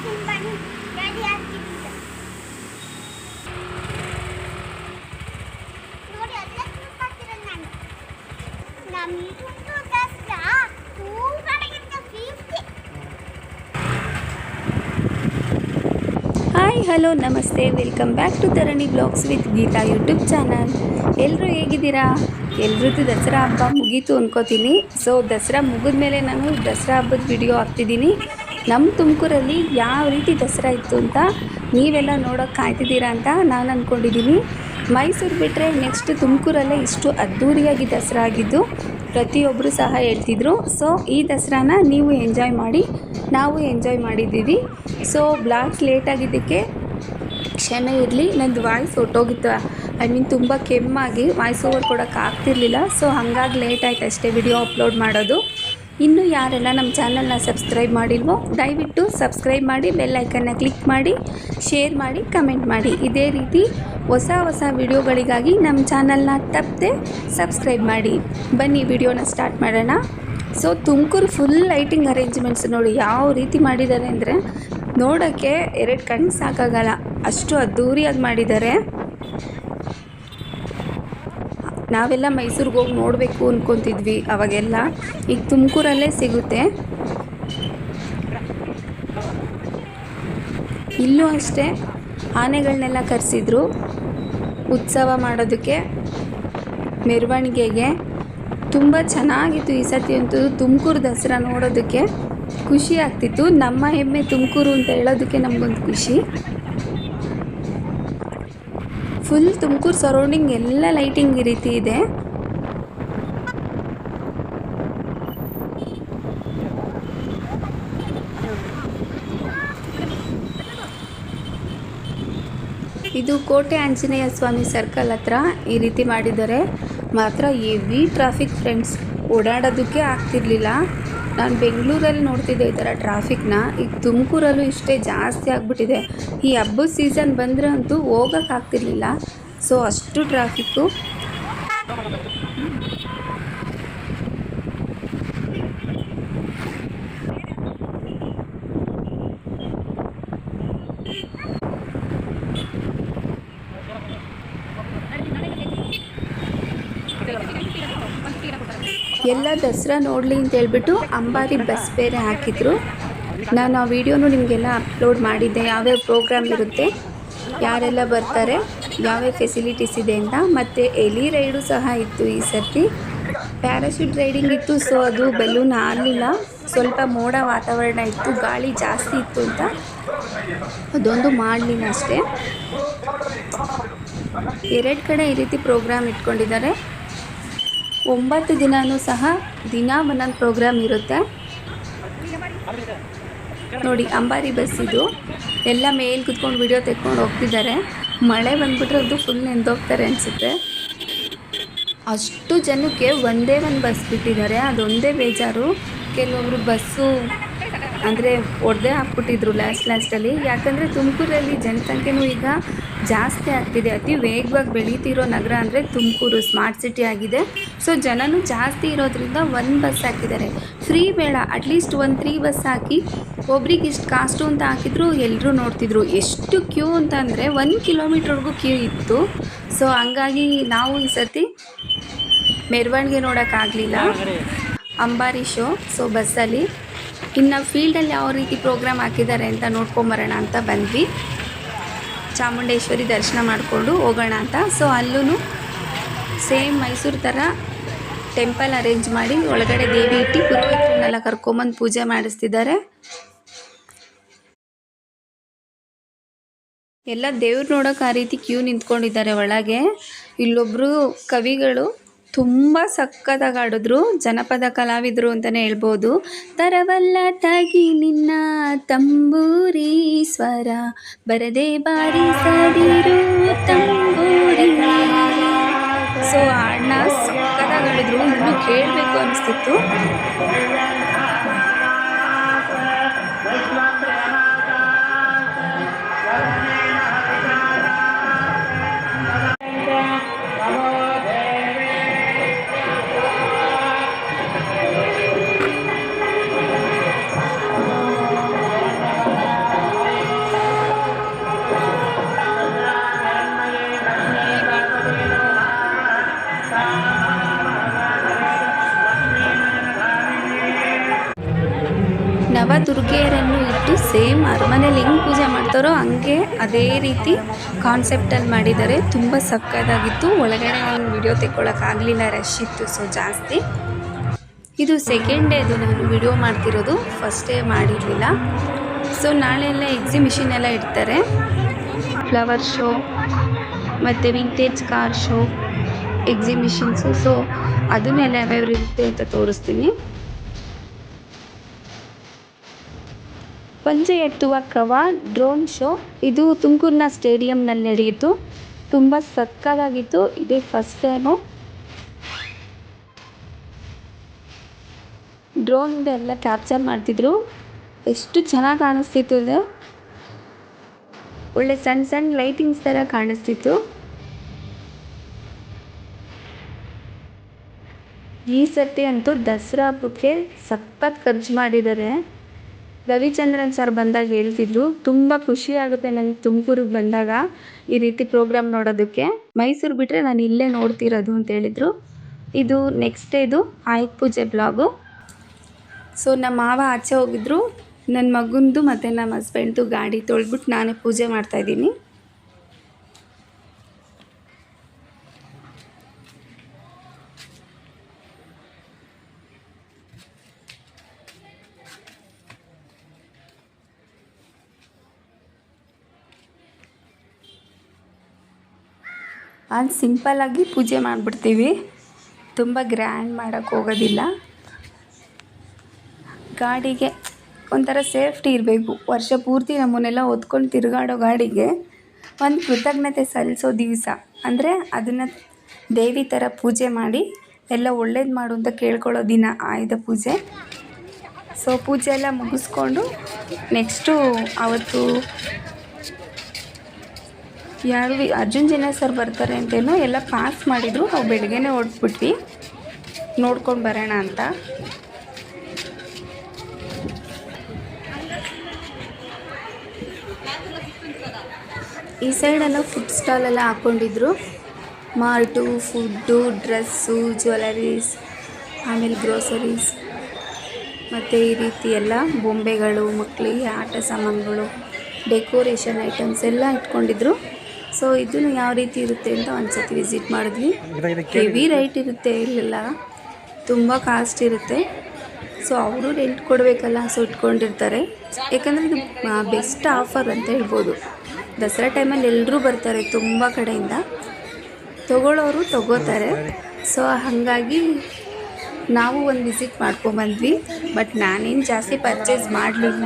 Hi hello ನಮಸ್ತೆ. Welcome back to Tarani vlogs with Geeta YouTube channel ಎಲ್ಲರೂ ಹೇಗಿದ್ದೀರಾ? ಎಲ್ರದ್ದು ದಸರಾ ಹಬ್ಬ ಮುಗೀತು ಅನ್ಕೋತೀನಿ. ಸೊ ದಸರಾ ಮುಗಿದ ಮೇಲೆ ನಾನು ದಸರಾ ಹಬ್ಬದ ವಿಡಿಯೋ ಹಾಕ್ತಿದ್ದೀನಿ. ನಮ್ಮ ತುಮಕೂರಲ್ಲಿ ಯಾವ ರೀತಿ ದಸರಾ ಇತ್ತು ಅಂತ ನೀವೆಲ್ಲ ನೋಡೋಕೆ ಕಾಯ್ತಿದ್ದೀರಾ ಅಂತ ನಾನು ಅಂದ್ಕೊಂಡಿದ್ದೀನಿ ಮೈಸೂರು ಬಿಟ್ಟರೆ ನೆಕ್ಸ್ಟ್ ತುಮಕೂರಲ್ಲೇ ಇಷ್ಟು ಅದ್ಧೂರಿಯಾಗಿ ದಸರಾ ಆಗಿದ್ದು ಪ್ರತಿಯೊಬ್ಬರು ಸಹ ಹೇಳ್ತಿದ್ರು. ಸೊ ಈ ದಸರಾನ ನೀವು ಎಂಜಾಯ್ ಮಾಡಿ, ನಾವು ಎಂಜಾಯ್ ಮಾಡಿದ್ದೀವಿ. ಸೊ ಬ್ಲಾಕ್ ಲೇಟ್ ಆಗಿದ್ದಕ್ಕೆ ಕ್ಷಮೆ ಇರಲಿ, ನಂದು ವಾಯ್ಸ್ ಹೊಟ್ಟೋಗಿತ್ತು ಐ ಮೀನ್ ತುಂಬ ಕೆಮ್ಮಾಗಿ ವಾಯ್ಸ್ ಓವರ್ ಕೊಡೋಕೆ ಆಗ್ತಿರ್ಲಿಲ್ಲ. ಸೊ ಹಾಗಾಗಿ ಲೇಟ್ ಆಯ್ತು ಅಷ್ಟೇ ವಿಡಿಯೋ ಅಪ್ಲೋಡ್ ಮಾಡೋದು. ಇನ್ನೂ ಯಾರೆಲ್ಲ ನಮ್ಮ ಚಾನಲ್ನ ಸಬ್ಸ್ಕ್ರೈಬ್ ಮಾಡಿಲ್ವೋ, ದಯವಿಟ್ಟು ಸಬ್ಸ್ಕ್ರೈಬ್ ಮಾಡಿ ಬೆಲ್ಲೈಕನ್ನ ಕ್ಲಿಕ್ ಮಾಡಿ, ಶೇರ್ ಮಾಡಿ, ಕಮೆಂಟ್ ಮಾಡಿ. ಇದೇ ರೀತಿ ಹೊಸ ಹೊಸ ವಿಡಿಯೋಗಳಿಗಾಗಿ ನಮ್ಮ ಚಾನಲ್ನ ತಪ್ಪದೆ ಸಬ್ಸ್ಕ್ರೈಬ್ ಮಾಡಿ. ಬನ್ನಿ, ವಿಡಿಯೋನ ಸ್ಟಾರ್ಟ್ ಮಾಡೋಣ. So Tumakuru full lighting arrangements ನೋಡಿ ಯಾವ ರೀತಿ ಮಾಡಿದ್ದಾರೆ ಅಂದರೆ, ನೋಡೋಕ್ಕೆ ಎರಡು ಕಣ್ಣು ಸಾಕಾಗಲ್ಲ. ಅಷ್ಟು ಅದ್ಧೂರಿಯಾಗಿ ಮಾಡಿದ್ದಾರೆ. ನಾವೆಲ್ಲ ಮೈಸೂರಿಗೆ ಹೋಗಿ ನೋಡಬೇಕು ಅಂದ್ಕೊತಿದ್ವಿ ಅವಾಗೆಲ್ಲ. ಈಗ ತುಮಕೂರಲ್ಲೇ ಸಿಗುತ್ತೆ. ಇಲ್ಲೂ ಅಷ್ಟೇ ಆನೆಗಳನ್ನೆಲ್ಲ ಕರೆಸಿದ್ರು. ಉತ್ಸವ ಮಾಡೋದಕ್ಕೆ, ಮೆರವಣಿಗೆಗೆ. ತುಂಬ ಚೆನ್ನಾಗಿತ್ತು ಈ ಸತಿ ಅಂತೂ ತುಮಕೂರು ದಸರಾ ನೋಡೋದಕ್ಕೆ. ಖುಷಿ ಆಗ್ತಿತ್ತು. ನಮ್ಮ ಹೆಮ್ಮೆ ತುಮಕೂರು ಅಂತ ಹೇಳೋದಕ್ಕೆ ನಮಗೊಂದು ಖುಷಿ. ಫುಲ್ ತುಮಕೂರು ಸರೌಂಡಿಂಗ್ ಎಲ್ಲ ಲೈಟಿಂಗ್ ಈ ರೀತಿ ಇದೆ. ಇದು ಕೋಟೆ ಆಂಜನೇಯ ಸ್ವಾಮಿ ಸರ್ಕಲ್ ಹತ್ರ ಈ ರೀತಿ ಮಾಡಿದ್ದಾರೆ. ಮಾತ್ರ ಹೆವಿ ಟ್ರಾಫಿಕ್ ಫ್ರೆಂಡ್ಸ್ ಓಡಾಡೋದಕ್ಕೆ ಆಗ್ತಿರ್ಲಿಲ್ಲ. ನಾನು ಬೆಂಗಳೂರಲ್ಲಿ ನೋಡ್ತಿದ್ದೆ ಈ ಥರ ಟ್ರಾಫಿಕ್ನ ಈಗ ತುಮಕೂರಲ್ಲೂ ಇಷ್ಟೇ ಜಾಸ್ತಿ ಆಗಿಬಿಟ್ಟಿದೆ. ಈ ಹಬ್ಬದ ಸೀಸನ್ ಬಂದರೆ ಅಂತೂ ಹೋಗೋಕ್ಕಾಗ್ತಿರ್ಲಿಲ್ಲ ಸೊ ಅಷ್ಟು ಟ್ರಾಫಿಕ್ಕು ಎಲ್ಲ ದಸರಾ ನೋಡಲಿ ಅಂತ ಹೇಳ್ಬಿಟ್ಟು ಅಂಬಾರಿ ಬಸ್ ಬೇರೆ ಹಾಕಿದ್ರು. ನಾನು ಆ ವಿಡಿಯೋನು ನಿಮಗೆಲ್ಲ ಅಪ್ಲೋಡ್ ಮಾಡಿದ್ದೆ. ಯಾವ್ಯಾವ ಪ್ರೋಗ್ರಾಮ್ ಇರುತ್ತೆ, ಯಾರೆಲ್ಲ ಬರ್ತಾರೆ, ಯಾವ್ಯಾವ ಫೆಸಿಲಿಟೀಸ್ ಇದೆ ಅಂತ. ಮತ್ತು ಎಲಿ ರೈಡು ಸಹ ಇತ್ತು ಈ ಸರ್ತಿ. ಪ್ಯಾರಾಶೂಟ್ ರೈಡಿಂಗ್ ಇತ್ತು ಸೊ ಅದು ಬೆಲೂನ್ ಆಗಲಿಲ್ಲ ಸ್ವಲ್ಪ ಮೋಡ ವಾತಾವರಣ ಇತ್ತು, ಗಾಳಿ ಜಾಸ್ತಿ ಇತ್ತು ಅಂತ. ಅದೊಂದು ಮಾಡಲಿಲ್ಲ ಅಷ್ಟೇ. ಎರಡು ಕಡೆ ಈ ರೀತಿ ಪ್ರೋಗ್ರಾಮ್ ಇಟ್ಕೊಂಡಿದ್ದಾರೆ. ಒಂಬತ್ತು ದಿನವೂ ಸಹ ದಿನ ಒಂದೊಂದು ಪ್ರೋಗ್ರಾಮ್ ಇರುತ್ತೆ. ನೋಡಿ, ಅಂಬಾರಿ ಬಸ್ ಇದು. ಎಲ್ಲ ಮೇಲೆ ಕುತ್ಕೊಂಡು ವಿಡಿಯೋ ತೆಕ್ಕೊಂಡು ಹೋಗ್ತಿದ್ದಾರೆ. ಮಳೆ ಬಂದ್ಬಿಟ್ರೆ ಅದು ಫುಲ್ ನೆಂದೋಗ್ತಾರೆ ಅನಿಸುತ್ತೆ. ಅಷ್ಟು ಜನಕ್ಕೆ ಒಂದೇ ಒಂದು ಬಸ್ ಬಿಟ್ಟಿದ್ದಾರೆ. ಅದೊಂದೇ ಬೇಜಾರು. ಕೆಲವೊಬ್ರು ಬಸ್ಸು ಅಂದರೆ ಒಡೆದೇ ಹಾಕ್ಬಿಟ್ಟಿದ್ರು ಲಾಸ್ಟ್ ಲಾಸ್ಟಲ್ಲಿ ಯಾಕಂದರೆ ತುಮಕೂರಲ್ಲಿ ಜನಸಂಖ್ಯೆನೂ ಈಗ ಜಾಸ್ತಿ ಆಗ್ತಿದೆ. ಅತಿ ವೇಗವಾಗಿ ಬೆಳೀತಿರೋ ನಗರ ಅಂದರೆ ತುಮಕೂರು ಸ್ಮಾರ್ಟ್ ಸಿಟಿ ಆಗಿದೆ. ಸೊ ಜನನೂ ಜಾಸ್ತಿ ಇರೋದ್ರಿಂದ ಒಂದು ಬಸ್ ಹಾಕಿದ್ದಾರೆ. ಫ್ರೀ ಬೇಡ ಅಟ್ಲೀಸ್ಟ್ ಒಂದು ತ್ರೀ ಬಸ್ ಹಾಕಿ ಒಬ್ರಿಗೆ ಇಷ್ಟು ಕಾಸ್ಟು ಅಂತ ಹಾಕಿದ್ರು ಎಲ್ಲರೂ ನೋಡ್ತಿದ್ರು. ಎಷ್ಟು ಕ್ಯೂ ಅಂತ ಅಂದರೆ ಒಂದು ಕಿಲೋಮೀಟ್ರ್ವರೆಗೂ ಕ್ಯೂ ಇತ್ತು. ಸೊ ಹಂಗಾಗಿ ನಾವು ಈ ಸರ್ತಿ ಮೆರವಣಿಗೆ ನೋಡೋಕ್ಕಾಗಲಿಲ್ಲ ಅಂಬಾರಿ ಶೋ ಸೊ ಬಸ್ಸಲ್ಲಿ ಇನ್ನು ಫೀಲ್ಡಲ್ಲಿ ಯಾವ ರೀತಿ ಪ್ರೋಗ್ರಾಮ್ ಹಾಕಿದ್ದಾರೆ ಅಂತ ನೋಡ್ಕೊಂಬರೋಣ ಅಂತ ಬಂದ್ವಿ. ಚಾಮುಂಡೇಶ್ವರಿ ದರ್ಶನ ಮಾಡಿಕೊಂಡು ಹೋಗೋಣ ಅಂತ. ಸೊ ಅಲ್ಲೂ ಸೇಮ್ ಮೈಸೂರು ಥರ ಟೆಂಪಲ್ ಅರೇಂಜ್ ಮಾಡಿ ಒಳಗಡೆ ದೇವಿ ಇಟ್ಟು ಪುರೋಹಿತರನ್ನೆಲ್ಲ ಕರ್ಕೊಂಬಂದು ಪೂಜೆ ಮಾಡಿಸ್ತಿದ್ದಾರೆ. ಎಲ್ಲ ದೇವ್ರು ನೋಡೋಕೆ ಆ ರೀತಿ ಕ್ಯೂ ನಿಂತ್ಕೊಂಡಿದ್ದಾರೆ ಒಳಗೆ. ಇಲ್ಲೊಬ್ಬರು ಕವಿಗಳು ತುಂಬ ಸಕ್ಕತ್ತಾಗಿ ಆಡಿದ್ರು ಜನಪದ ಕಲಾವಿದರು ಅಂತಲೇ ಹೇಳ್ಬೋದು. ತರವಲ್ಲ ತಾಗಿ ನಿನ್ನ ತಂಬೂರಿ ಸ್ವರ ಬರದೆ ಬಾರಿಸದಿರು ತಂಬೂರಿ. ಸೊ ಸಕ್ಕತ್ತಾಗಿ ಆಡಿದ್ರು ಇನ್ನೂ ಕೇಳಬೇಕು ಅನಿಸ್ತಿತ್ತು. ಅದೇ ರೀತಿ ಕಾನ್ಸೆಪ್ಟಲ್ಲಿ ಮಾಡಿದ್ದಾರೆ ತುಂಬ ಸಕ್ಕತ್ತಾಗಿತ್ತು. ಒಳಗಡೆ ನಾನು ವಿಡಿಯೋ ತೆಕ್ಕೊಳ್ಳೋಕ್ಕಾಗಲಿಲ್ಲ ರಶ್ ಇತ್ತು ಸೊ ಜಾಸ್ತಿ. ಇದು ಸೆಕೆಂಡ್ ಡೇ ಅದು ನಾನು ವಿಡಿಯೋ ಮಾಡ್ತಿರೋದು ಫಸ್ಟ್ ಡೇ ಮಾಡಿರಲಿಲ್ಲ. ಸೊ ನಾಳೆ ಎಲ್ಲ ಎಕ್ಸಿಬಿಷನ್ ಎಲ್ಲ ಇಡ್ತಾರೆ. ಫ್ಲವರ್ ಶೋ ಮತ್ತು vintage car show exhibitions so ಅದನ್ನೆಲ್ಲ ಯಾವ್ಯಾವ ಇರುತ್ತೆ ಅಂತ ತೋರಿಸ್ತೀನಿ. ಪಂಜೆ ಎತ್ತುವ ಕವ ಡ್ರೋನ್ ಶೋ. ಇದು ತುಮಕೂರಿನ ಸ್ಟೇಡಿಯಂನಲ್ಲಿ ನಡೆಯಿತು. ತುಂಬ ಸಕ್ಕತ್ತಾಗಿತ್ತು. ಇದೇ ಫಸ್ಟ್ ಟೈಮು ಡ್ರೋನ್ದು ಎಲ್ಲ ಕ್ಯಾಪ್ಚರ್ ಮಾಡ್ತಿದ್ರು. ಎಷ್ಟು ಚೆನ್ನಾಗಿ ಕಾಣಿಸ್ತಿತ್ತು ಇದು. ಒಳ್ಳೆ ಸಣ್ಣ ಸಣ್ಣ ಲೈಟಿಂಗ್ಸ್ ಥರ ಕಾಣಿಸ್ತಿತ್ತು. ಈ ಸರ್ತಿ ಅಂತೂ ದಸರಾ ಹಬ್ಬಕ್ಕೆ ಸಖತ್ ಖರ್ಚು ಮಾಡಿದ್ದಾರೆ. ರವಿಚಂದ್ರನ್ ಸರ್ ಬಂದಾಗ ಹೇಳ್ತಿದ್ರು, ತುಂಬ ಖುಷಿ ಆಗುತ್ತೆ ನನಗೆ ತುಮಕೂರಿಗೆ ಬಂದಾಗ ಈ ರೀತಿ ಪ್ರೋಗ್ರಾಮ್ ನೋಡೋದಕ್ಕೆ. ಮೈಸೂರು ಬಿಟ್ಟರೆ ನಾನು ಇಲ್ಲೇ ನೋಡ್ತಿರೋದು ಅಂತ ಹೇಳಿದರು. ಇದು ನೆಕ್ಸ್ಟ್ ಡೇದು ಆಯುಧ ಪೂಜೆ ಬ್ಲಾಗು. ಸೊ ನಮ್ಮ ಮಾವ ಆಚೆ ಹೋಗಿದ್ರು. ನನ್ನ ಮಗಂದು ಮತ್ತು ನಮ್ಮ ಹಸ್ಬೆಂಡ್ದು ಗಾಡಿ ತೊಳ್ಬಿಟ್ಟು ನಾನೇ ಪೂಜೆ ಮಾಡ್ತಾಯಿದ್ದೀನಿ ಅದು ಸಿಂಪಲ್ಲಾಗಿ ಪೂಜೆ ಮಾಡಿಬಿಡ್ತೀವಿ. ತುಂಬ ಗ್ರ್ಯಾಂಡ್ ಮಾಡೋಕ್ಕೆ ಹೋಗೋದಿಲ್ಲ. ಗಾಡಿಗೆ ಒಂಥರ ಸೇಫ್ಟಿ ಇರಬೇಕು. ವರ್ಷ ಪೂರ್ತಿ ನಮ್ಮನ್ನೆಲ್ಲ ಹೊತ್ಕೊಂಡು ತಿರುಗಾಡೋ ಗಾಡಿಗೆ ಒಂದು ಕೃತಜ್ಞತೆ ಸಲ್ಲಿಸೋ ದಿವಸ. ಅಂದರೆ ಅದನ್ನು ದೇವಿ ಥರ ಪೂಜೆ ಮಾಡಿ ಎಲ್ಲ ಒಳ್ಳೇದು ಮಾಡು ಅಂತ ಕೇಳ್ಕೊಳ್ಳೋ ದಿನ ಆಯುಧ ಪೂಜೆ. ಸೊ ಪೂಜೆ ಎಲ್ಲ ಮುಗಿಸ್ಕೊಂಡು ನೆಕ್ಸ್ಟು ಅವತ್ತು ಯಾರು ಅರ್ಜುನ್ ಜನ ಸರ್ ಬರ್ತಾರೆ ಅಂತೇನೋ ಎಲ್ಲ ಪಾಸ್ ಮಾಡಿದರು. ನಾವು ಬೆಳಗ್ಗೆನೇ ಹೊಡ್ಬಿಟ್ವಿ ನೋಡ್ಕೊಂಡು ಬರೋಣ ಅಂತ. ಈ ಸೈಡೆಲ್ಲ ಫುಡ್ ಸ್ಟಾಲೆಲ್ಲ ಹಾಕ್ಕೊಂಡಿದ್ರು ಮಾರ್ಟು ಫುಡ್ಡು ಡ್ರೆಸ್ಸು ಜ್ಯುವೆಲರೀಸ್ ಆಮೇಲೆ ಗ್ರೋಸರೀಸ್ ಮತ್ತು ಈ ರೀತಿ ಎಲ್ಲ ಬೊಂಬೆಗಳು ಮಕ್ಕಳಿಗೆ ಆಟ ಸಾಮಾನುಗಳು ಡೆಕೋರೇಷನ್ ಐಟಮ್ಸ್ ಎಲ್ಲ ಇಟ್ಕೊಂಡಿದ್ರು. ಸೊ ಇದನ್ನು ಯಾವ ರೀತಿ ಇರುತ್ತೆ ಅಂತ ಒಂದ್ಸತಿ ವಿಸಿಟ್ ಮಾಡಿದ್ವಿ. ಹೆವಿ ರೈಟ್ ಇರುತ್ತೆ ಇಲ್ಲೆಲ್ಲ. ತುಂಬ ಕಾಸ್ಟ್ ಇರುತ್ತೆ. ಸೊ ಅವರು ರೆಂಟ್ ಕೊಡಬೇಕಲ್ಲ ಸೊ ಇಟ್ಕೊಂಡಿರ್ತಾರೆ. ಯಾಕಂದರೆ ಇದು ಬೆಸ್ಟ್ ಆಫರ್ ಅಂತ ಹೇಳ್ಬೋದು. ದಸರಾ ಟೈಮಲ್ಲಿ ಎಲ್ಲರೂ ಬರ್ತಾರೆ ತುಂಬ ಕಡೆಯಿಂದ. ತಗೊಳ್ಳೋರು ತಗೋತಾರೆ ಸೊ ಹಾಗಾಗಿ ನಾವು ಒಂದು ವಿಸಿಟ್ ಮಾಡ್ಕೊಂಬಂದ್ವಿ ಬಟ್ ನಾನೇನು ಜಾಸ್ತಿ ಪರ್ಚೇಸ್ ಮಾಡಲಿಲ್ಲ.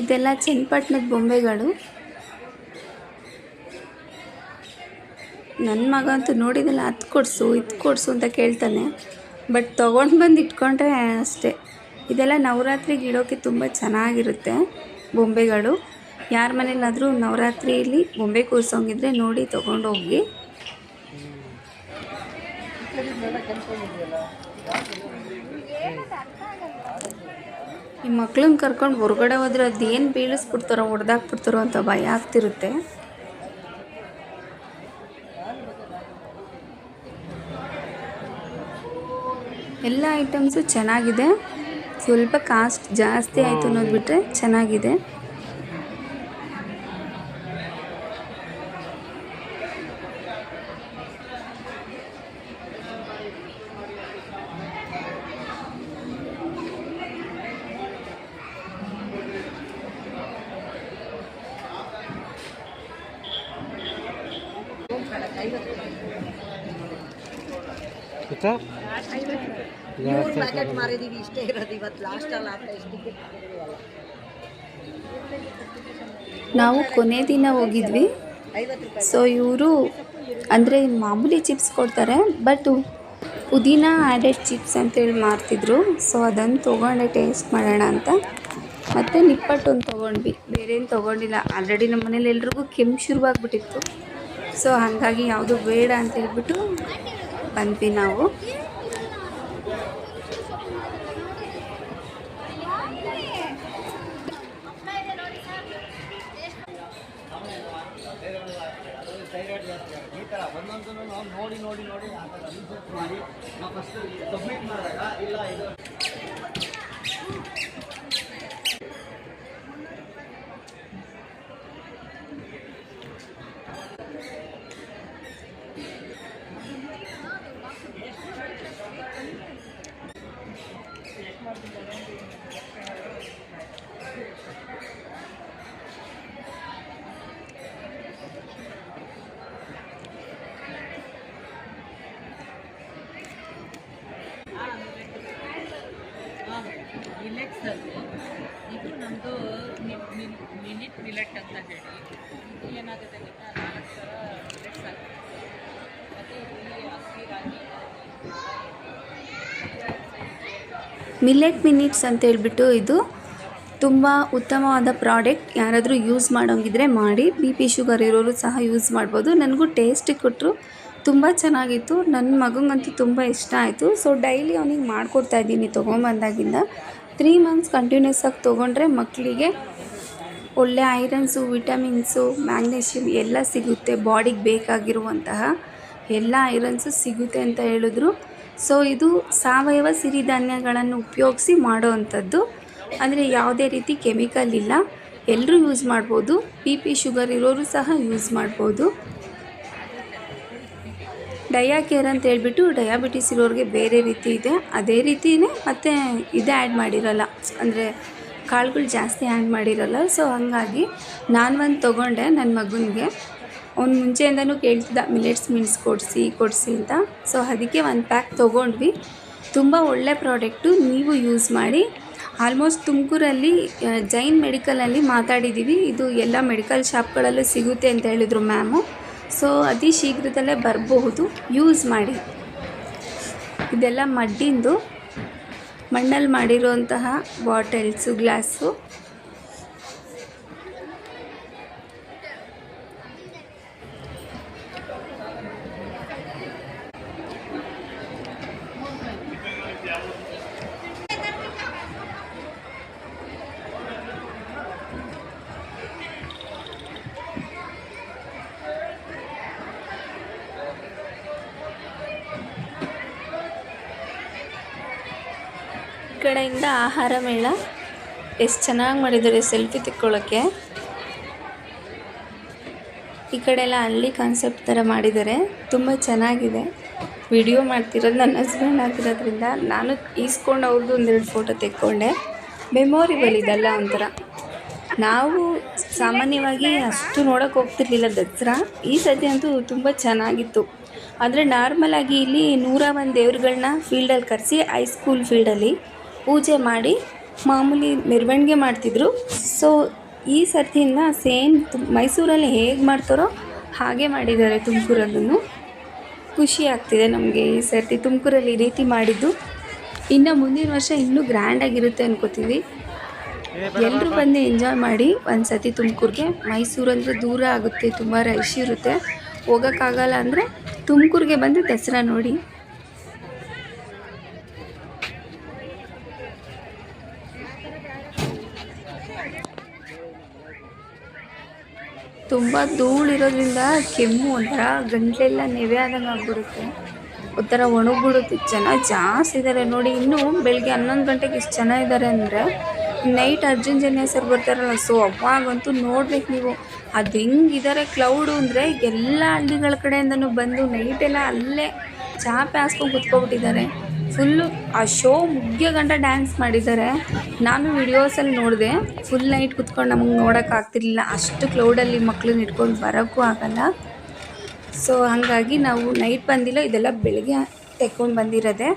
ಇದೆಲ್ಲ ಚನ್ನಪಟ್ಟಣದ ಬೊಂಬೆಗಳು. ನನ್ನ ಮಗ ಅಂತೂ ನೋಡಿದೆಲ್ಲ, ಅದು ಕೊಡಿಸು, ಇದು ಕೊಡಿಸು ಅಂತ ಕೇಳ್ತಾನೆ. ಬಟ್ ತೊಗೊಂಡು ಬಂದು ಇಟ್ಕೊಂಡ್ರೆ ಅಷ್ಟೇ. ಇದೆಲ್ಲ ನವರಾತ್ರಿಗೆ ಇಡೋಕ್ಕೆ ತುಂಬ ಚೆನ್ನಾಗಿರುತ್ತೆ ಬೊಂಬೆಗಳು. ಯಾರ ಮನೇಲಾದರೂ ನವರಾತ್ರಿಯಲ್ಲಿ ಬೊಂಬೆ ಕೂರಿಸೋಂಗಿದ್ರೆ ನೋಡಿ ತೊಗೊಂಡು ಹೋಗಿ ಈ ಮಕ್ಳನ್ನ ಕರ್ಕೊಂಡು ಹೊರಗಡೆ ಹೋದ್ರೆ ಅದೇನು ಬೀಳಿಸ್ಬಿಡ್ತಾರೋ ಹೊಡೆದಾಕ್ಬಿಡ್ತಾರೋ ಅಂತ ಭಯ ಆಗ್ತಿರುತ್ತೆ. ಎಲ್ಲ ಐಟಮ್ಸು ಚೆನ್ನಾಗಿದೆ. ಸ್ವಲ್ಪ ಕಾಸ್ಟ್ ಜಾಸ್ತಿ ಆಯಿತು ಅನ್ನೋದು ಬಿಟ್ಟರೆ ಚೆನ್ನಾಗಿದೆ ಆಯ್ತಾ ಮೂರು ಪ್ಯಾಕೆಟ್ ಮಾರಿದೀವಿ ಇಷ್ಟೇ ಇರೋದು ಇವತ್ತು ಲಾಸ್ಟ್ ಅಲ್ಲ ಅಂತ ಇಷ್ಟಕ್ಕೆ ನಾವು ಕೊನೆ ದಿನ ಹೋಗಿದ್ವಿ. ಸೊ ಇವರು ಅಂದರೆ ಮಾಮೂಲಿ ಚಿಪ್ಸ್ ಕೊಡ್ತಾರೆ ಬಟ್ ಪುದೀನ ಆ್ಯಡೆಡ್ ಚಿಪ್ಸ್ ಅಂತೇಳಿ ಮಾರ್ತಿದ್ರು. ಸೊ ಅದನ್ನು ತೊಗೊಂಡೆ ಟೇಸ್ಟ್ ಮಾಡೋಣ ಅಂತ. ಮತ್ತು ನಿಪ್ಪಟ್ಟು ಒಂದು ತೊಗೊಂಡ್ವಿ. ಬೇರೆ ಏನು ತೊಗೊಂಡಿಲ್ಲ. ಆಲ್ರೆಡಿ ನಮ್ಮ ಮನೇಲಿ ಎಲ್ರಿಗೂ ಕೆಮ್ಮು ಶುರುವಾಗ್ಬಿಟ್ಟಿತ್ತು. ಸೊ ಹಾಗಾಗಿ ಯಾವುದು ಬೇಡ ಅಂತ ಹೇಳ್ಬಿಟ್ಟು ಬಂದ್ವಿ ನಾವು ಥೈರಾಯ್ಡ್ ಜಾಸ್ತಿ ಆಗುತ್ತೆ ಈ ಥರ ಒಂದೊಂದನ್ನು ನಾವು ನೋಡಿ ನೋಡಿ ಆ ಮಾಡಿ. ನಾವು ಫಸ್ಟ್ ಸಬ್ಮಿಟ್ ಮಾಡಿದಾಗ ಇಲ್ಲ ಇದು ಮಿಲೆಟ್ಸ್ ಅಲ್ಲಿ ಇದು ನಮ್ಮದು ಮಿನಿಟ್ ಮಿಲೆಟ್ ಅಂತ ಹೇಳಿ ಇದು ಏನಾಗುತ್ತೆ ಗೊತ್ತಾ ನಾಲ್ಕು ಥರ ಮಿಲೆಟ್ಸ್ ಆಗುತ್ತೆ ಮತ್ತು ಇದರಲ್ಲಿ ಅಕ್ಕಿ ರಾಗಿ ಮಿಲ್ಲೆಟ್ ಮಿನಿಟ್ಸ್ ಅಂತ ಹೇಳ್ಬಿಟ್ಟು ಇದು ತುಂಬ ಉತ್ತಮವಾದ ಪ್ರಾಡಕ್ಟ್. ಯಾರಾದರೂ ಯೂಸ್ ಮಾಡೋಂಗಿದ್ರೆ ಮಾಡಿ. ಬಿ ಪಿ ಶುಗರ್ ಇರೋರು ಸಹ ಯೂಸ್ ಮಾಡ್ಬೋದು. ನನಗೂ ಟೇಸ್ಟಿಗೆ ಕೊಟ್ಟರು ತುಂಬ ಚೆನ್ನಾಗಿತ್ತು. ನನ್ನ ಮಗಂಗಂತೂ ತುಂಬ ಇಷ್ಟ ಆಯಿತು. ಸೊ, ಡೈಲಿ ಅವನಿಗೆ ಮಾಡಿಕೊಡ್ತಾ ಇದ್ದೀನಿ ತೊಗೊಂಬಂದಾಗಿಂದ. ತ್ರೀ ಮಂತ್ಸ್ ಕಂಟಿನ್ಯೂಸ್ ಆಗಿ ತೊಗೊಂಡ್ರೆ ಮಕ್ಕಳಿಗೆ ಒಳ್ಳೆ ಐರನ್ಸು, ವಿಟಮಿನ್ಸು ಮ್ಯಾಗ್ನೀಷಿಯಮ್ ಎಲ್ಲ ಸಿಗುತ್ತೆ. ಬಾಡಿಗೆ ಬೇಕಾಗಿರುವಂತಹ ಎಲ್ಲ ಐರನ್ಸು ಸಿಗುತ್ತೆ ಅಂತ ಹೇಳಿದ್ರು. ಸೊ ಇದು ಸಾವಯವ ಸಿರಿಧಾನ್ಯಗಳನ್ನು ಉಪಯೋಗಿಸಿ ಮಾಡೋವಂಥದ್ದು. ಅಂದರೆ ಯಾವುದೇ ರೀತಿ ಕೆಮಿಕಲ್ ಇಲ್ಲ. ಎಲ್ಲರೂ ಯೂಸ್ ಮಾಡ್ಬೋದು. ಬಿ ಪಿ ಶುಗರ್ ಇರೋರು ಸಹ ಯೂಸ್ ಮಾಡ್ಬೋದು. ಡಯಾ ಕೇರ್ ಅಂತ ಹೇಳ್ಬಿಟ್ಟು ಡಯಾಬಿಟಿಸ್ ಇರೋರಿಗೆ ಬೇರೆ ರೀತಿ ಇದೆ. ಅದೇ ರೀತಿಯೇ ಮತ್ತು ಇದು ಆ್ಯಡ್ ಮಾಡಿರಲ್ಲ. ಅಂದರೆ ಕಾಳುಗಳು ಜಾಸ್ತಿ ಆ್ಯಡ್ ಮಾಡಿರಲ್ಲ. ಸೊ ಹಾಗಾಗಿ ನಾನು ಒಂದು ತೊಗೊಂಡೆ ನನ್ನ ಮಗನಿಗೆ. ಅವ್ನು ಮುಂಚೆಯಿಂದನೂ ಕೇಳ್ತಿದ್ದ ಮಿಲೆಟ್ಸ್ ಮಿಲ್ಸ್ ಕೊಡಿಸಿ ಕೊಡಿಸಿ ಅಂತ. ಸೊ ಅದಕ್ಕೆ ಒಂದು ಪ್ಯಾಕ್ ತೊಗೊಂಡ್ವಿ. ತುಂಬ ಒಳ್ಳೆ ಪ್ರಾಡಕ್ಟು ನೀವು ಯೂಸ್ ಮಾಡಿ. ಆಲ್ಮೋಸ್ಟ್ ತುಮಕೂರಲ್ಲಿ ಜೈನ್ ಮೆಡಿಕಲಲ್ಲಿ ಮಾತಾಡಿದ್ದೀವಿ ಇದು ಎಲ್ಲ ಮೆಡಿಕಲ್ ಶಾಪ್ಗಳಲ್ಲೂ ಸಿಗುತ್ತೆ ಅಂತ ಹೇಳಿದರು ಮ್ಯಾಮು ಸೊ ಅತಿ ಶೀಘ್ರದಲ್ಲೇ ಬರಬಹುದು. ಯೂಸ್ ಮಾಡಿ. ಇದೆಲ್ಲ ಮಡ್ಡಿಂದು ಮಣ್ಣಲ್ಲಿ ಮಾಡಿರುವಂತಹ ಬಾಟಲ್ಸು ಗ್ಲಾಸು ಈ ಕಡೆಯಿಂದ ಆಹಾರ ಮೇಳ. ಎಷ್ಟು ಚೆನ್ನಾಗಿ ಮಾಡಿದ್ದಾರೆ ಸೆಲ್ಫಿ ತಿಕ್ಕೊಳ್ಳೋಕ್ಕೆ ಈ ಕಡೆ ಎಲ್ಲ ಹಳ್ಳಿ ಕಾನ್ಸೆಪ್ಟ್ ಥರ ಮಾಡಿದ್ದಾರೆ. ತುಂಬ ಚೆನ್ನಾಗಿದೆ. ವಿಡಿಯೋ ಮಾಡ್ತಿರೋದು ನನ್ನ ಹಸ್ಬೆಂಡ್ ಆಗಿರೋದ್ರಿಂದ ನಾನು ಈಸ್ಕೊಂಡು ಅವ್ರದ್ದು ಒಂದೆರಡು ಫೋಟೋ ತೆಕ್ಕೊಂಡೆ. ಮೆಮೊರಿಬಲ್ ಇದೆಲ್ಲ ಒಂಥರ. ನಾವು ಸಾಮಾನ್ಯವಾಗಿ ಅಷ್ಟು ನೋಡೋಕೆ ಹೋಗ್ತಿರ್ಲಿಲ್ಲ ದಸರಾ. ಈ ಸತಿ ಅಂತೂ ತುಂಬ ಚೆನ್ನಾಗಿತ್ತು. ಆದರೆ ನಾರ್ಮಲಾಗಿ ಇಲ್ಲಿ ನೂರ ಒಂದು ದೇವ್ರುಗಳನ್ನ ಫೀಲ್ಡಲ್ಲಿ ಕರೆಸಿ ಹೈಸ್ಕೂಲ್ ಫೀಲ್ಡಲ್ಲಿ ಪೂಜೆ ಮಾಡಿ ಮಾಮೂಲಿ ಮೆರವಣಿಗೆ ಮಾಡ್ತಿದ್ರು. ಸೊ ಈ ಸರ್ತಿಯಿಂದ ಸೇಮ್ ಮೈಸೂರಲ್ಲಿ ಹೇಗೆ ಮಾಡ್ತಾರೋ ಹಾಗೆ ಮಾಡಿದ್ದಾರೆ ತುಮಕೂರಲ್ಲೂ ಖುಷಿ ಆಗ್ತಿದೆ ನಮಗೆ ಈ ಸರ್ತಿ ತುಮಕೂರಲ್ಲಿ ಈ ರೀತಿ ಮಾಡಿದ್ದು. ಇನ್ನು ಮುಂದಿನ ವರ್ಷ ಇನ್ನೂ ಗ್ರ್ಯಾಂಡಾಗಿರುತ್ತೆ ಅನ್ಕೋತೀವಿ. ಎಲ್ಲರೂ ಬಂದು ಎಂಜಾಯ್ ಮಾಡಿ ಒಂದು ಸತಿ ತುಮಕೂರಿಗೆ. ಮೈಸೂರು ಅಂದರೆ ದೂರ ಆಗುತ್ತೆ, ತುಂಬ ರಶ್ ಇರುತ್ತೆ. ಹೋಗೋಕ್ಕಾಗಲ್ಲ ಅಂದರೆ ತುಮಕೂರಿಗೆ ಬಂದು ದಸರಾ ನೋಡಿ. ತುಂಬ ಧೂಳಿರೋದ್ರಿಂದ ಕೆಮ್ಮು ಒಂಥರ, ಗಂಟ್ಲೆಲ್ಲ ನೆವೆ ಆದಂಗೆ ಆಗ್ಬಿಡುತ್ತೆ. ಒಂಥರ ಒಣಗ್ಬಿಡುತ್ತೆ. ಜನ ಜಾಸ್ತಿ ಇದ್ದಾರೆ ನೋಡಿ, ಇನ್ನೂ ಬೆಳಗ್ಗೆ ಹನ್ನೊಂದು ಗಂಟೆಗೆ ಇಷ್ಟು ಜನ ಇದ್ದಾರೆ ಅಂದರೆ, ನೈಟ್ ಅರ್ಜುನ್ ಸರ್ ಬರ್ತಾರಲ್ಲ, ಸೊ ಅವಾಗಂತೂ ನೋಡ್ಬೇಕು ನೀವು. ಅದು ಹೆಂಗಿದ್ದಾರೆ ಕ್ಲೌಡು ಅಂದರೆ, ಎಲ್ಲ ಹಳ್ಳಿಗಳ ಕಡೆಯಿಂದನೂ ಬಂದು ನೈಟೆಲ್ಲ ಅಲ್ಲೇ ಚಾಪೆ ಹಾಸ್ಕೊಂಡು ಕುತ್ಕೊಬಿಟ್ಟಿದ್ದಾರೆ. ಫುಲ್ಲು ಆ ಶೋ ಮುಗಿಯೋ ಗಂಟ ಡ್ಯಾನ್ಸ್ ಮಾಡಿದ್ದಾರೆ. ನಾನು ವಿಡಿಯೋಸಲ್ಲಿ ನೋಡಿದೆ. ಫುಲ್ ನೈಟ್ ಕುತ್ಕೊಂಡು ನಮಗೆ ನೋಡೋಕ್ಕಾಗ್ತಿರ್ಲಿಲ್ಲ ಅಷ್ಟು ಕ್ಲೌಡಲ್ಲಿ ಮಕ್ಕಳನ್ನ ಇಟ್ಕೊಂಡು ಬರೋಕ್ಕೂ ಆಗಲ್ಲ. ಸೊ ಹಾಗಾಗಿ ನಾವು ನೈಟ್ ಬಂದಿಲ್ಲ, ಇದೆಲ್ಲ ಬೆಳಗ್ಗೆ ತೆಕ್ಕೊಂಡು ಬಂದಿರೋದೆ.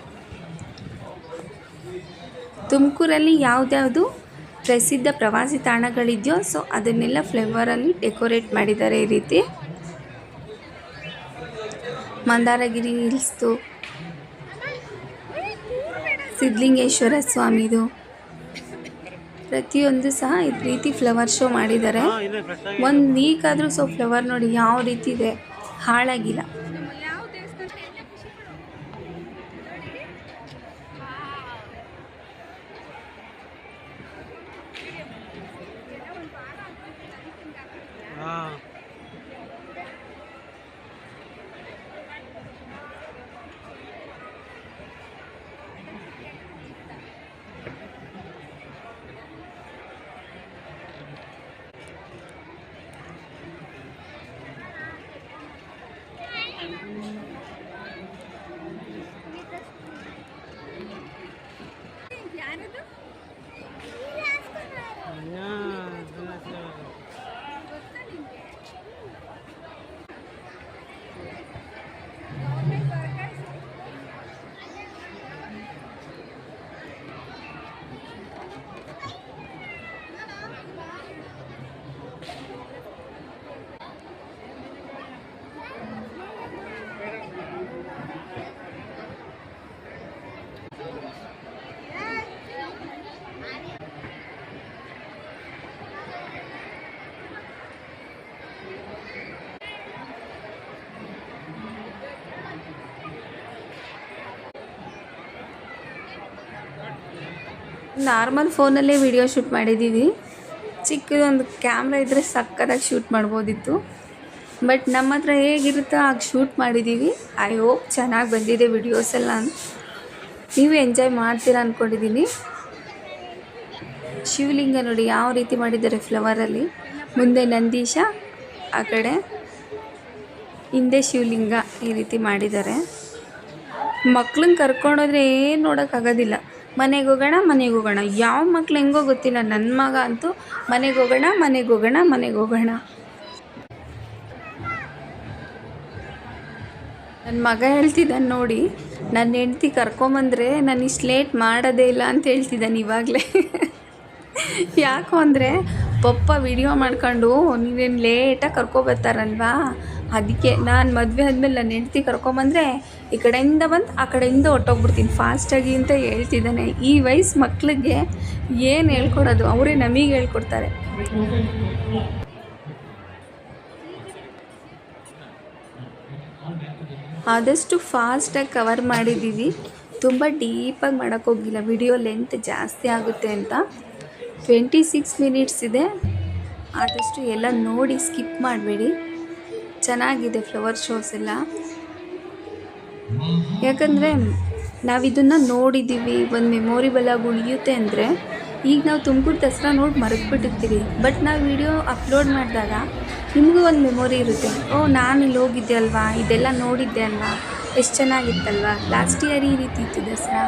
ತುಮಕೂರಲ್ಲಿ ಯಾವ್ದ್ಯಾವುದು ಪ್ರಸಿದ್ಧ ಪ್ರವಾಸಿ ತಾಣಗಳಿದೆಯೋ ಸೊ ಅದನ್ನೆಲ್ಲ ಫ್ಲೇವರಲ್ಲಿ ಡೆಕೋರೇಟ್ ಮಾಡಿದ್ದಾರೆ ಈ ರೀತಿ. ಮಂದಾರಗಿರಿ ಹಿಲ್ಸ್ದು ಸಿದ್ಧಲಿಂಗೇಶ್ವರ ಸ್ವಾಮಿದು. ಪ್ರತಿಯೊಂದು ಸಹ ಈ ರೀತಿ ಫ್ಲವರ್ ಶೋ ಮಾಡಿದ್ದಾರೆ. ಒಂದು ವೀಕ್ ಆದರೂ ಸೊ ಫ್ಲವರ್ ನೋಡಿ ಯಾವ ರೀತಿ ಇದೆ ಹಾಳಾಗಿಲ್ಲ. ನಾರ್ಮಲ್ ಫೋನಲ್ಲೇ ವಿಡಿಯೋ ಶೂಟ್ ಮಾಡಿದ್ದೀವಿ. ಚಿಕ್ಕದೊಂದು ಕ್ಯಾಮ್ರಾ ಇದ್ದರೆ ಸಕ್ಕತ್ತಾಗಿ ಶೂಟ್ ಮಾಡ್ಬೋದಿತ್ತು. ಬಟ್ ನಮ್ಮ ಹತ್ರ ಹೇಗಿರುತ್ತೋ ಆಗ ಶೂಟ್ ಮಾಡಿದ್ದೀವಿ. ಐ ಹೋಪ್ ಚೆನ್ನಾಗಿ ಬಂದಿದೆ ವಿಡಿಯೋಸ್ ಎಲ್ಲ ನೀವು ಎಂಜಾಯ್ ಮಾಡ್ತೀರಾ ಅಂದ್ಕೊಂಡಿದ್ದೀನಿ ಶಿವಲಿಂಗ ನೋಡಿ ಯಾವ ರೀತಿ ಮಾಡಿದ್ದಾರೆ ಫ್ಲವರಲ್ಲಿ ಮುಂದೆ ನಂದೀಶ, ಆ ಕಡೆ. ಹಿಂದೆ ಶಿವಲಿಂಗ ಈ ರೀತಿ ಮಾಡಿದ್ದಾರೆ. ಮಕ್ಳನ್ನ ಕರ್ಕೊಂಡೋದ್ರೆ ಏನು ನೋಡೋಕ್ಕಾಗೋದಿಲ್ಲ ಮನೆಗೆ ಹೋಗೋಣ ಮನೆಗೆ ಹೋಗೋಣ. ಯಾವ ಮಕ್ಳು ಹೆಂಗೋ ಗೊತ್ತಿಲ್ಲ. ನನ್ನ ಮಗ ಅಂತೂ ಮನೆಗೆ ಹೋಗೋಣ ಮನೆಗೆ ಹೋಗೋಣ ಮನೆಗೆ ಹೋಗೋಣ. ನನ್ನ ಮಗ ಹೇಳ್ತಿದ್ದಾನೆ ನೋಡಿ ನನ್ನ ಹೆಂಡ್ತಿ ಕರ್ಕೊಂಬಂದ್ರೆ ನಾನು ಇಷ್ಟು ಲೇಟ್ ಮಾಡೋದೇ ಇಲ್ಲ ಅಂತ ಹೇಳ್ತಿದ್ದಾನೆ ಇವಾಗಲೇ. ಯಾಕೋ ಅಂದರೆ ಪಪ್ಪ ವಿಡಿಯೋ ಮಾಡ್ಕೊಂಡು, ನೀವೇನು ಲೇಟಾಗಿ ಕರ್ಕೊಬರ್ತಾರಲ್ವಾ ಅದಕ್ಕೆ ನಾನು ಮದುವೆ ಆದಮೇಲೆ ನನ್ನ ಹೆಂಡ್ತಿ ಕರ್ಕೊಂಬಂದರೆ ಈ ಕಡೆಯಿಂದ ಬಂದು ಆ ಕಡೆಯಿಂದ ಹೊಟ್ಟೋಗ್ಬಿಡ್ತೀನಿ ಫಾಸ್ಟಾಗಿ ಅಂತ ಹೇಳ್ತಿದ್ದಾನೆ. ಈ ವಯಸ್ಸು ಮಕ್ಳಿಗೆ ಏನು ಹೇಳ್ಕೊಡೋದು? ಅವರೇ ನಮಗೆ ಹೇಳ್ಕೊಡ್ತಾರೆ. ಆದಷ್ಟು ಫಾಸ್ಟಾಗಿ ಕವರ್ ಮಾಡಿದ್ದೀವಿ. ತುಂಬ ಡೀಪಾಗಿ ಮಾಡೋಕ್ಕೋಗಿಲ್ಲ ವಿಡಿಯೋ ಲೆಂತ್ ಜಾಸ್ತಿ ಆಗುತ್ತೆ ಅಂತ. ಟ್ವೆಂಟಿ ಸಿಕ್ಸ್ ಮಿನಿಟ್ಸ್ ಇದೆ. ಆದಷ್ಟು ಎಲ್ಲ ನೋಡಿ ಸ್ಕಿಪ್ ಮಾಡಬೇಡಿ. ಚೆನ್ನಾಗಿದೆ ಫ್ಲವರ್ ಶೋಸ್ ಎಲ್ಲ. ಯಾಕಂದರೆ ನಾವು ಇದನ್ನು ನೋಡಿದ್ದೀವಿ ಒಂದು ಮೆಮೊರಿಬಲ್ ಆಗಿ ಉಳಿಯುತ್ತೆ ಅಂದರೆ ಈಗ ನಾವು ತುಮಕೂರು ದಸರಾ ನೋಡಿ ಮರೆತುಬಿಟ್ಟಿರ್ತೀವಿ. ಬಟ್ ನಾವು ವಿಡಿಯೋ ಅಪ್ಲೋಡ್ ಮಾಡಿದಾಗ ನಿಮಗೂ ಒಂದು ಮೆಮೊರಿ ಇರುತ್ತೆ. ಓ, ನಾನು ಇಲ್ಲಿ ಹೋಗಿದ್ದೆ ಅಲ್ವಾ? ಇದೆಲ್ಲ ನೋಡಿದ್ದೆ ಅಲ್ವಾ? ಎಷ್ಟು ಚೆನ್ನಾಗಿತ್ತಲ್ವಾ? ಲಾಸ್ಟ್ ಇಯರ್ ಈ ರೀತಿ ಇತ್ತು ದಸರಾ.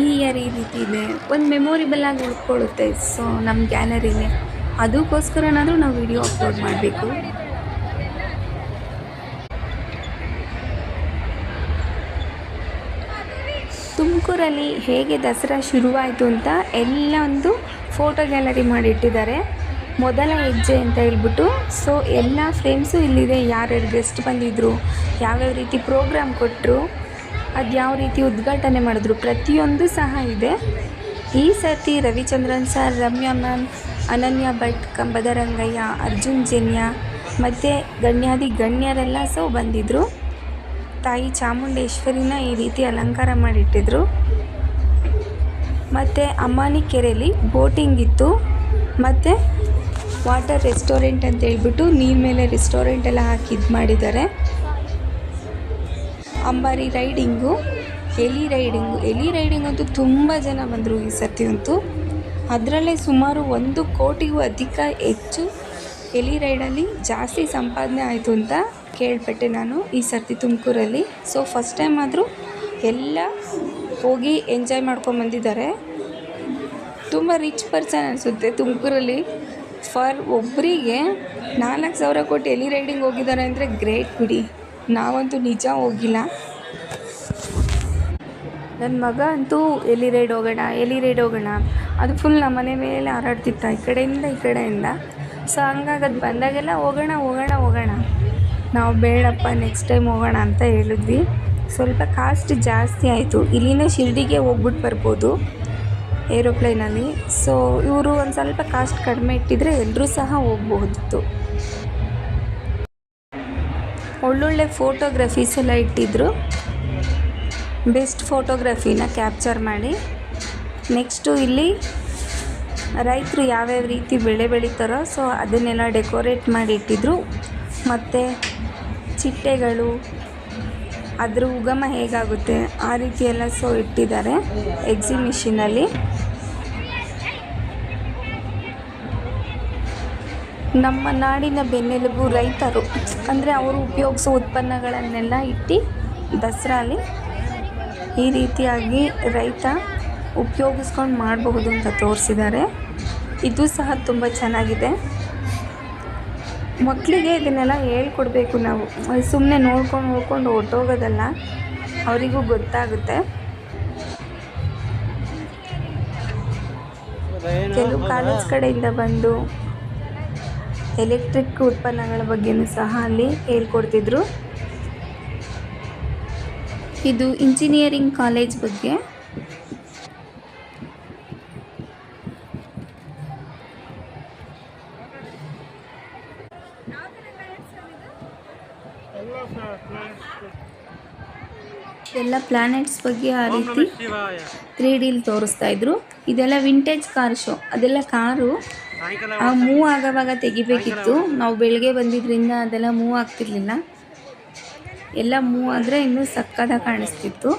ಈ ಇಯರ್ ಈ ರೀತಿ ಇದೆ ಒಂದು ಮೆಮೊರಿಬಲ್ ಆಗಿ ಉಳ್ಕೊಳ್ಳುತ್ತೆ ಸೊ ನಮ್ಮ ಗ್ಯಾಲರಿನೇ ಅದಕ್ಕೋಸ್ಕರನಾದರೂ ನಾವು ವಿಡಿಯೋ ಅಪ್ಲೋಡ್ ಮಾಡಬೇಕು. ತುಮಕೂರಲ್ಲಿ ಹೇಗೆ ದಸರಾ ಶುರುವಾಯಿತು ಅಂತ ಎಲ್ಲ ಒಂದು ಫೋಟೋ ಗ್ಯಾಲರಿ ಮಾಡಿಟ್ಟಿದ್ದಾರೆ. ಮೊದಲ ಹೆಜ್ಜೆ ಅಂತ ಹೇಳ್ಬಿಟ್ಟು ಸೊ ಎಲ್ಲ ಫ್ರೇಮ್ಸು ಇಲ್ಲಿದೆ. ಯಾರ್ಯಾರು ಗೆಸ್ಟ್ ಬಂದಿದ್ದರು ಯಾವ್ಯಾವ ರೀತಿ ಪ್ರೋಗ್ರಾಮ್ ಕೊಟ್ಟರು ಅದು ಯಾವ ರೀತಿ ಉದ್ಘಾಟನೆ ಮಾಡಿದ್ರು? ಪ್ರತಿಯೊಂದು ಸಹ ಇದೆ. ಈ ಸರ್ತಿ ರವಿಚಂದ್ರನ್ ಸರ್, ರಮ್ಯಾ ಮ್ಯಾಮ್, ಅನನ್ಯ ಭಟ್, ಕಂಬದ ರಂಗಯ್ಯ, ಅರ್ಜುನ್ ಜನ್ಯ ಮತ್ತು ಗಣ್ಯಾದಿ ಗಣ್ಯರೆಲ್ಲ ಸಹ ಬಂದಿದ್ದರು ತಾಯಿ ಚಾಮುಂಡೇಶ್ವರಿನ ಈ ರೀತಿ ಅಲಂಕಾರ ಮಾಡಿಟ್ಟಿದ್ರು. ಮತ್ತು ಅಮ್ಮಾನಿ ಕೆರೆಯಲ್ಲಿ ಬೋಟಿಂಗ್ ಇತ್ತು. ಮತ್ತು ವಾಟರ್ ರೆಸ್ಟೋರೆಂಟ್ ಅಂತ ಹೇಳ್ಬಿಟ್ಟು ನೀರು ಮೇಲೆ ರೆಸ್ಟೋರೆಂಟ್ ಎಲ್ಲ ಹಾಕಿ ಇದು ಮಾಡಿದ್ದಾರೆ. ಅಂಬಾರಿ ರೈಡಿಂಗು, ಎಲಿ ರೈಡಿಂಗು. ಎಲಿ ರೈಡಿಂಗ್ ಅಂತೂ ತುಂಬ ಜನ ಬಂದರು ಈ ಸರ್ತಿ ಅಂತೂ. ಅದರಲ್ಲೇ ಸುಮಾರು ಒಂದು ಕೋಟಿಗೂ ಅಧಿಕ ಹೆಚ್ಚು ಎಲಿ ರೈಡಲ್ಲಿ ಜಾಸ್ತಿ ಸಂಪಾದನೆ ಆಯಿತು ಅಂತ ಕೇಳ್ಪಟ್ಟೆ ನಾನು ಈ ಸರ್ತಿ ತುಮಕೂರಲ್ಲಿ. ಸೊ ಫಸ್ಟ್ ಟೈಮ್ ಆದರೂ ಎಲ್ಲ ಹೋಗಿ ಎಂಜಾಯ್ ಮಾಡ್ಕೊಂಬಂದಿದ್ದಾರೆ ತುಂಬ ರಿಚ್ ಪರ್ಸನ್ ಅನಿಸುತ್ತೆ ತುಮಕೂರಲ್ಲಿ. ಫಾರ್ ಒಬ್ಬರಿಗೆ ನಾಲ್ಕು ಸಾವಿರ ಕೊಟ್ಟು ಎಲಿ ರೈಡಿಂಗ್ ಹೋಗಿದ್ದಾರೆ ಅಂದರೆ ಗ್ರೇಟ್ ಬಿಡಿ. ನಾವಂತೂ ನಿಜ ಹೋಗಿಲ್ಲ. ನನ್ನ ಮಗ ಅಂತೂ ಎಲ್ಲಿ ರೈಡ್ ಹೋಗೋಣ, ಎಲ್ಲಿ ರೈಡ್ ಹೋಗೋಣ? ಅದು ಫುಲ್ ನಮ್ಮ ಮನೆ ಮೇಲೆ ಹಾರಾಡ್ತಿತ್ತ ಈ ಕಡೆಯಿಂದ ಈ ಕಡೆಯಿಂದ. ಸೊ ಹಂಗಾಗಿ ಅದು ಬಂದಾಗೆಲ್ಲ ಹೋಗೋಣ ಹೋಗೋಣ ಹೋಗೋಣ. ನಾವು ಬೇಡಪ್ಪ ನೆಕ್ಸ್ಟ್ ಟೈಮ್ ಹೋಗೋಣ ಅಂತ ಹೇಳಿದ್ವಿ. ಸ್ವಲ್ಪ ಕಾಸ್ಟ್ ಜಾಸ್ತಿ ಆಯಿತು. ಇಲ್ಲಿನೇ ಶಿರ್ಡಿಗೆ ಹೋಗ್ಬಿಟ್ಟು ಬರ್ಬೋದು ಏರೋಪ್ಲೇನಲ್ಲಿ ಸೊ ಇವರು ಒಂದು ಸ್ವಲ್ಪ ಕಾಸ್ಟ್ ಕಡಿಮೆ ಇಟ್ಟಿದ್ರೆ ಎಲ್ಲರೂ ಸಹ ಹೋಗ್ಬಹುದಿತ್ತು ಒಳ್ಳೊಳ್ಳೆ ಫೋಟೋಗ್ರಫೀಸ್ ಎಲ್ಲ ಇಟ್ಟಿದ್ರು. ಬೆಸ್ಟ್ ಫೋಟೋಗ್ರಫಿನ ಕ್ಯಾಪ್ಚರ್ ಮಾಡಿ. ನೆಕ್ಸ್ಟು ಇಲ್ಲಿ ರೈತರು ಯಾವ್ಯಾವ ರೀತಿ ಬೆಳೆ ಬೆಳೀತಾರೋ ಸೊ ಅದನ್ನೆಲ್ಲ ಡೆಕೋರೇಟ್ ಮಾಡಿ ಇಟ್ಟಿದ್ರು. ಮತ್ತು ಚಿಟ್ಟೆಗಳು, ಅದರ ಉಗಮ ಹೇಗಾಗುತ್ತೆ ಆ ರೀತಿ ಎಲ್ಲ ಸೊ ಇಟ್ಟಿದ್ದಾರೆ ಎಕ್ಸಿಬಿಷನಲ್ಲಿ ನಮ್ಮ ನಾಡಿನ ಬೆನ್ನೆಲುಬು ರೈತರು. ಅಂದರೆ ಅವರು ಉಪಯೋಗಿಸೋ ಉತ್ಪನ್ನಗಳನ್ನೆಲ್ಲ ಇಟ್ಟು ದಸರಾಲಿ ಈ ರೀತಿಯಾಗಿ ರೈತ ಉಪಯೋಗಿಸ್ಕೊಂಡು ಮಾಡಬಹುದು ಅಂತ ತೋರಿಸಿದ್ದಾರೆ. ಇದು ಸಹ ತುಂಬ ಚೆನ್ನಾಗಿದೆ. ಮಕ್ಕಳಿಗೆ ಇದನ್ನೆಲ್ಲ ಹೇಳ್ಕೊಡ್ಬೇಕು ನಾವು. ಸುಮ್ಮನೆ ನೋಡ್ಕೊಂಡು ನೋಡ್ಕೊಂಡು ಹೊರ್ಟೋಗೋದಲ್ಲ ಅವರಿಗೂ ಗೊತ್ತಾಗುತ್ತೆ. ಕೆಲವು ಕಾಲೇಜ್ ಕಡೆಯಿಂದ ಬಂದು ಎಲೆಕ್ಟ್ರಿಕ್ ಉತ್ಪನ್ನಗಳ ಬಗ್ಗೆನೂ ಸಹ ಅಲ್ಲಿ ಹೇಳ್ಕೊಡ್ತಿದ್ರು. ಇದು ಇಂಜಿನಿಯರಿಂಗ್ ಕಾಲೇಜ್ ಬಗ್ಗೆ. ಎಲ್ಲ ಪ್ಲಾನೆಟ್ಸ್ ಬಗ್ಗೆ ಆ ರೀತಿ ತ್ರೀ ಡಿಲ್ ತೋರಿಸ್ತಾ ಇದ್ರು. ಇದೆಲ್ಲ ವಿಂಟೇಜ್ ಕಾರ್ ಶೋ ಅದೆಲ್ಲ ಕಾರು ಆ ಮೂವ್ ಆಗೋವಾಗ ತೆಗಿಬೇಕಿತ್ತು. ನಾವು ಬೆಳಗ್ಗೆ ಬಂದಿದ್ರಿಂದ ಅದೆಲ್ಲ ಮೂವ್ ಆಗ್ತಿರ್ಲಿಲ್ಲ. ಎಲ್ಲ ಮೂವ್ ಆದರೆ ಇನ್ನೂ ಸಕ್ಕದ ಕಾಣಿಸ್ತಿತ್ತು.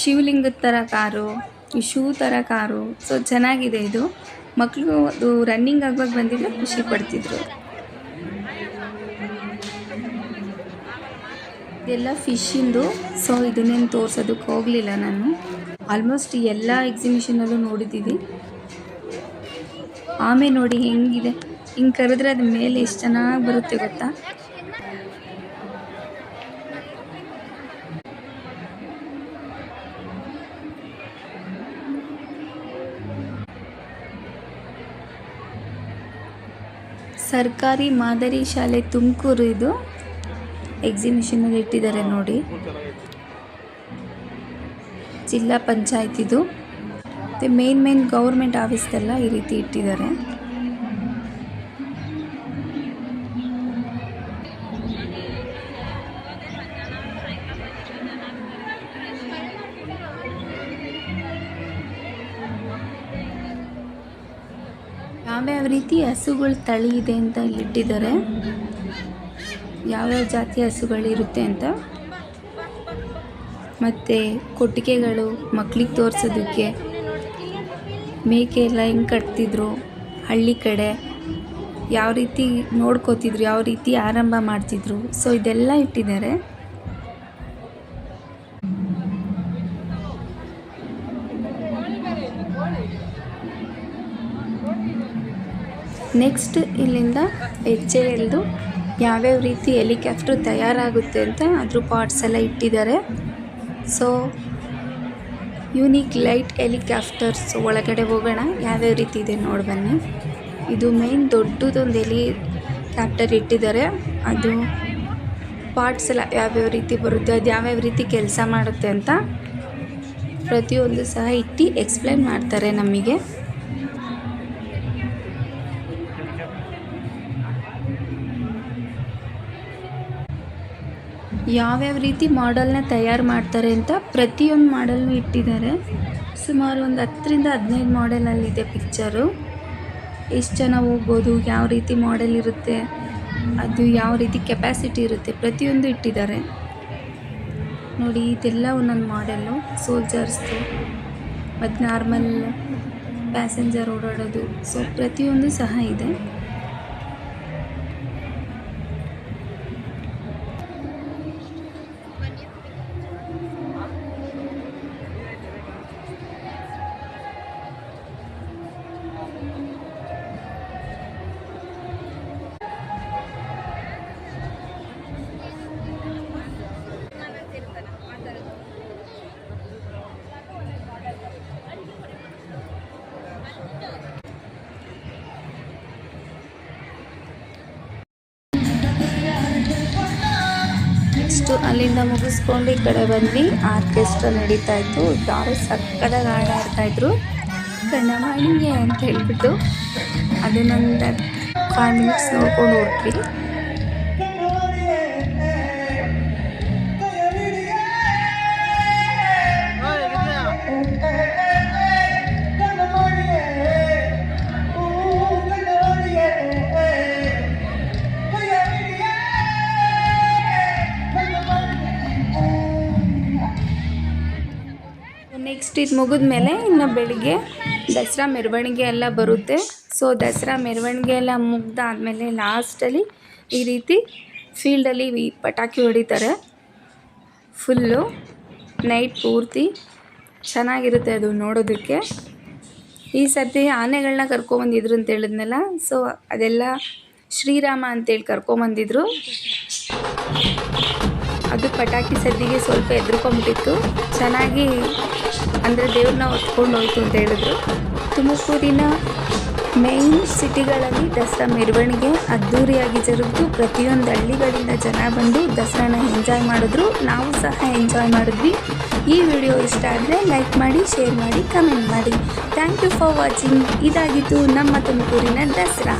ಶಿವಲಿಂಗದ ಥರ ಕಾರು ಶೂ ಥರ ಕಾರು, ಸೊ ಚೆನ್ನಾಗಿದೆ ಇದು. ಮಕ್ಕಳು ಅದು ರನ್ನಿಂಗ್ ಆಗುವಾಗ ಬಂದಿದ್ರೆ ಖುಷಿ ಪಡ್ತಿದ್ರು. ಇದೆಲ್ಲ ಫಿಶಿಂದು, ಸೊ ಇದನ್ನೇನು ತೋರ್ಸೋದಕ್ಕೆ ಹೋಗಲಿಲ್ಲ ನಾನು. ಆಲ್ಮೋಸ್ಟ್ ಎಲ್ಲ ಎಕ್ಸಿಬಿಷನಲ್ಲೂ ನೋಡಿದ್ದೀವಿ ಆಮೆ ನೋಡಿ ಹೆಂಗಿದೆ. ಹಿಂಗೆ ಕರೆದ್ರೆ ಅದ್ರ ಮೇಲೆ ಎಷ್ಟು ಚೆನ್ನಾಗಿ ಬರುತ್ತೆ ಗೊತ್ತಾ? ಸರ್ಕಾರಿ ಮಾದರಿ ಶಾಲೆ ತುಮಕೂರು ಇದು. ಎಕ್ಸಿಬಿಷನಲ್ಲಿ ಇಟ್ಟಿದ್ದಾರೆ ನೋಡಿ. ಜಿಲ್ಲಾ ಪಂಚಾಯತ್ ಇದು. ಮತ್ತು ಮೇನ್ ಮೇನ್ ಗೌರ್ಮೆಂಟ್ ಆಫೀಸ್ದೆಲ್ಲ ಈ ರೀತಿ ಇಟ್ಟಿದ್ದಾರೆ. ಯಾವ್ಯಾವ ರೀತಿ ಹಸುಗಳ ತಳಿ ಇದೆ ಅಂತ ಇಟ್ಟಿದ್ದಾರೆ. ಯಾವ್ಯಾವ ಜಾತಿ ಹಸುಗಳಿರುತ್ತೆ ಅಂತ. ಮತ್ತು ಕೊಟ್ಟಿಗೆಗಳು ಮಕ್ಕಳಿಗೆ ತೋರಿಸೋದಕ್ಕೆ ಮೇಕೆ ಎಲ್ಲ ಹೆಂಗೆ ಕಟ್ತಿದ್ರು? ಹಳ್ಳಿ ಕಡೆ. ಯಾವ ರೀತಿ ನೋಡ್ಕೋತಿದ್ರು, ಯಾವ ರೀತಿ ಆರಂಭ ಮಾಡ್ತಿದ್ರು? ಸೊ ಇದೆಲ್ಲ ಇಟ್ಟಿದ್ದಾರೆ. ನೆಕ್ಸ್ಟ್ ಇಲ್ಲಿಂದ ಹೆಜ್ಜೆ ಎಳೆದು ಯಾವ್ಯಾವ ರೀತಿ ಹೆಲಿಕಾಪ್ಟರ್ ತಯಾರಾಗುತ್ತೆ ಅಂತ ಅದ್ರ ಪಾರ್ಟ್ಸ್ ಎಲ್ಲ ಇಟ್ಟಿದ್ದಾರೆ. ಸೊ ಯೂನಿಕ್ ಲೈಟ್ ಹೆಲಿಕಾಪ್ಟರ್ಸ್ ಒಳಗಡೆ ಹೋಗೋಣ. ಯಾವ್ಯಾವ ರೀತಿ ಇದೆ ನೋಡಿ ಬನ್ನಿ. ಇದು ಮೇನ್ ದೊಡ್ಡದೊಂದು ಹೆಲಿ ಕ್ಯಾಪ್ಟರ್ ಇಟ್ಟಿದ್ದಾರೆ. ಅದು ಪಾರ್ಟ್ಸ್ ಎಲ್ಲ ಯಾವ್ಯಾವ ರೀತಿ ಬರುತ್ತೆ, ಅದು ಯಾವ್ಯಾವ ರೀತಿ ಕೆಲಸ ಮಾಡುತ್ತೆ ಅಂತ ಪ್ರತಿಯೊಂದು ಸಹ ಇಟ್ಟು ಎಕ್ಸ್ಪ್ಲೈನ್ ಮಾಡ್ತಾರೆ ನಮಗೆ. ಯಾವ್ಯಾವ ರೀತಿ ಮಾಡೆಲ್ನ ತಯಾರು ಮಾಡ್ತಾರೆ ಅಂತ ಪ್ರತಿಯೊಂದು ಮಾಡೆಲ್ನು ಇಟ್ಟಿದ್ದಾರೆ. ಸುಮಾರು ಒಂದು ಹತ್ತರಿಂದ ಹದಿನೈದು ಮಾಡೆಲಲ್ಲಿದೆ ಪಿಕ್ಚರು. ಎಷ್ಟು ಜನ ಹೋಗ್ಬೋದು, ಯಾವ ರೀತಿ ಮಾಡೆಲ್ ಇರುತ್ತೆ, ಅದು ಯಾವ ರೀತಿ ಕೆಪಾಸಿಟಿ ಇರುತ್ತೆ ಪ್ರತಿಯೊಂದು ಇಟ್ಟಿದ್ದಾರೆ. ನೋಡಿ, ಇದೆಲ್ಲ ಒಂದೊಂದು ಮಾಡೆಲ್ಲು. ಸೋಲ್ಜರ್ಸ್ದು, ಮತ್ತು ನಾರ್ಮಲ್ ಪ್ಯಾಸೆಂಜರ್ ಓಡಾಡೋದು. ಸೊ, ಪ್ರತಿಯೊಂದು ಸಹ ಇದೆ. ಅಲ್ಲಿಂದ ಮುಗಿಸ್ಕೊಂಡು ಈ ಕಡೆ ಬಂದು ಆರ್ಕೆಸ್ಟ್ರಾ ನಡೀತಾ ಇತ್ತು. ಯಾರು ಸಕ್ಕದಾಗಿ ಹಾಡು ಆಡ್ತಾಯಿದ್ರು ಕಣ್ಣಮಾಣಿಗೆ ಅಂತ ಹೇಳ್ಬಿಟ್ಟು ಅದನ್ನೊಂದು ಫೈವ್ ಮಿನಿಟ್ಸ್ ನೋಡ್ಕೊಂಡು ಹೊರಟ್ವಿ ಮುಗಿದ್ಮೇಲೆ ಇನ್ನು ಬೆಳಿಗ್ಗೆ ದಸರಾ ಮೆರವಣಿಗೆ ಎಲ್ಲ ಬರುತ್ತೆ. ಸೊ ದಸರಾ ಮೆರವಣಿಗೆ ಎಲ್ಲ ಮುಗ್ದಾದಮೇಲೆ ಲಾಸ್ಟಲ್ಲಿ ಈ ರೀತಿ ಫೀಲ್ಡಲ್ಲಿ ಪಟಾಕಿ ಹೊಡಿತಾರೆ. ಫುಲ್ಲು ನೈಟ್ ಪೂರ್ತಿ ಚೆನ್ನಾಗಿರುತ್ತೆ ಅದು ನೋಡೋದಕ್ಕೆ. ಈ ಸರ್ತಿ ಆನೆಗಳನ್ನ ಕರ್ಕೊಂಬಂದಿದ್ರು ಅಂತ ಹೇಳಿದ್ನಲ್ಲ ಸೊ ಅದೆಲ್ಲ ಶ್ರೀರಾಮ ಅಂತೇಳಿ ಕರ್ಕೊಂಬಂದಿದ್ರು ಅದು ಪಟಾಕಿ ಸದ್ದಿಗೆ ಸ್ವಲ್ಪ ಎದ್ರುಕೊಂಬಿಟ್ಟಿತ್ತು ಚೆನ್ನಾಗಿ ಅಂದರೆ ದೇವ್ರನ್ನ ಹೊತ್ಕೊಂಡು ಹೋಯ್ತು ಅಂತ ಹೇಳಿದ್ರು. ತುಮಕೂರಿನ ಮೇನ್ ಸಿಟಿಗಳಲ್ಲಿ ದಸರಾ ಮೆರವಣಿಗೆ ಅದ್ಧೂರಿಯಾಗಿ ಜರುಗಿತು. ಪ್ರತಿಯೊಂದು ಹಳ್ಳಿಗಳಿಂದ ಜನ ಬಂದು ದಸರಾನ ಎಂಜಾಯ್ ಮಾಡಿದ್ರು. ನಾವು ಸಹ ಎಂಜಾಯ್ ಮಾಡಿದ್ವಿ. ಈ ವಿಡಿಯೋ ಇಷ್ಟ ಆದರೆ ಲೈಕ್ ಮಾಡಿ ಶೇರ್ ಮಾಡಿ ಕಮೆಂಟ್ ಮಾಡಿ. ಥ್ಯಾಂಕ್ ಯು ಫಾರ್ ವಾಚಿಂಗ್ ಇದಾಗಿತ್ತು ನಮ್ಮ ತುಮಕೂರಿನ ದಸರಾ.